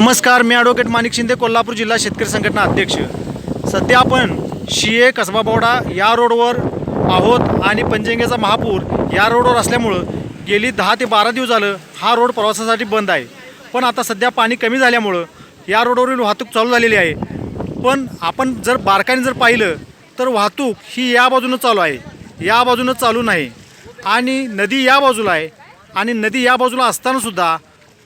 नमस्कार मी ॲडव्होकेट माणिक शिंदे कोल्हापूर जिल्हा शेतकरी संघटना अध्यक्ष. सध्या आपण शिये कसबाबावडा या रोडवर आहोत आणि पंचगंगेचा महापूर या रोडवर असल्यामुळं गेली दहा ते बारा दिवस झालं हा रोड प्रवासासाठी बंद आहे. पण आता सध्या पाणी कमी झाल्यामुळं या रोडवरील वाहतूक चालू झालेली आहे. पण आपण जर बारकाने जर पाहिलं तर वाहतूक ही या बाजूनं चालू आहे. या बाजूनं चालू नाही. आणि नदी या बाजूला आहे. आणि नदी या बाजूला असतानासुद्धा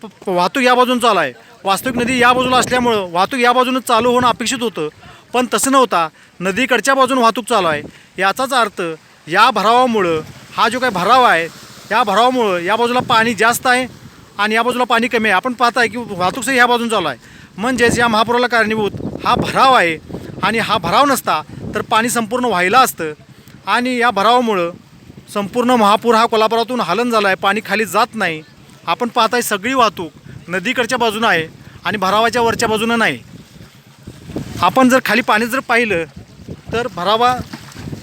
प- वाहतूक या बाजून चालू आहे. वास्तविक नदी या बाजूला असल्यामुळं वाहतूक या बाजूनं चालू होणं अपेक्षित होतं. पण तसं नव्हता नदीकडच्या बाजून वाहतूक चालू आहे. याचाच अर्थ या भरावामुळं हा जो काही भराव आहे या भरावामुळं या बाजूला पाणी जास्त आहे आणि या बाजूला पाणी कमी आहे. आपण पाहताय की वाहतूक सही ह्या बाजून चालू आहे. म्हणजेच या महापुराला कारणीभूत हा भराव आहे आणि हा भराव नसता तर पाणी संपूर्ण व्हायला असतं. आणि या भरावामुळं संपूर्ण महापूर हा कोल्हापुरातून हलन झाला आहे पाणी खाली जात नाही. आपण पाहताय सगळी वाहतूक नदीकडच्या बाजूनं आहे आणि भरावाच्या वरच्या बाजूनं नाही. आपण जर खाली पाणी जर पाहिलं तर भरावा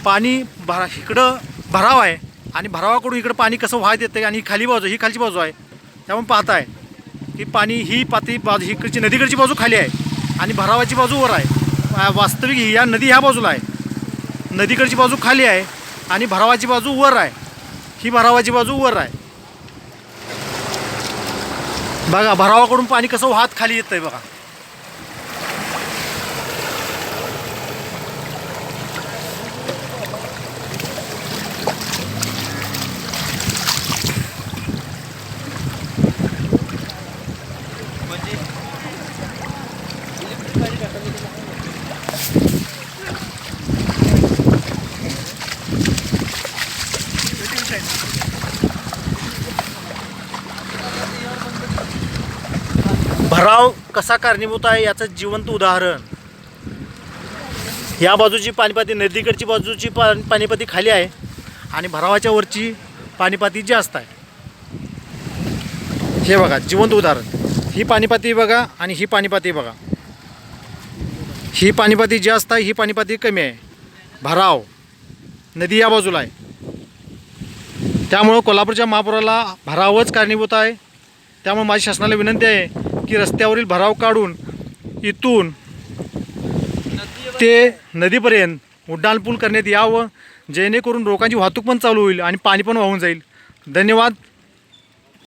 पाणी भरा इकडं भराव आहे आणि भरावाकडून इकडं पाणी कसं वाहत येतं आणि ही खाली बाजू ही खालची बाजू आहे त्यामुळे पाहताय की पाणी ही पाती बाजू इकडची नदीकडची बाजू खाली आहे आणि भरावाची बाजू वर आहे. वास्तविक ही या नदी ह्या बाजूला आहे. नदीकडची बाजू खाली आहे आणि भरावाची बाजू वर आहे. ही भरावाची बाजू वर आहे. बघा भरावाकडून पाणी कसं वाहत खाली येत आहे बघा. भराव कसा कारणीभूत आहे याचं जिवंत उदाहरण? या बाजूची पाणीपाती नदीकडची बाजूची पा पाणीपाती खाली आहे आणि भरावाच्या वरची पाणीपाती जास्त आहे. हे बघा जिवंत उदाहरण. ही पाणीपाती बघा आणि ही पाणीपाती बघा. ही पाणीपाती जास्त आहे ही पाणीपाती कमी आहे. भराव. नदी या बाजूला आहे. त्यामुळं कोल्हापूरच्या महापुराला भरावच कारणीभूत आहे. त्यामुळे माझी शासनाला विनंती आहे की रस्त्यावरील भराव काढून इथून ते नदीपर्यंत उड्डाणपूल करण्यात यावं जेणेकरून लोकांची वाहतूक पण चालू होईल आणि पाणी पण वाहून जाईल. धन्यवाद.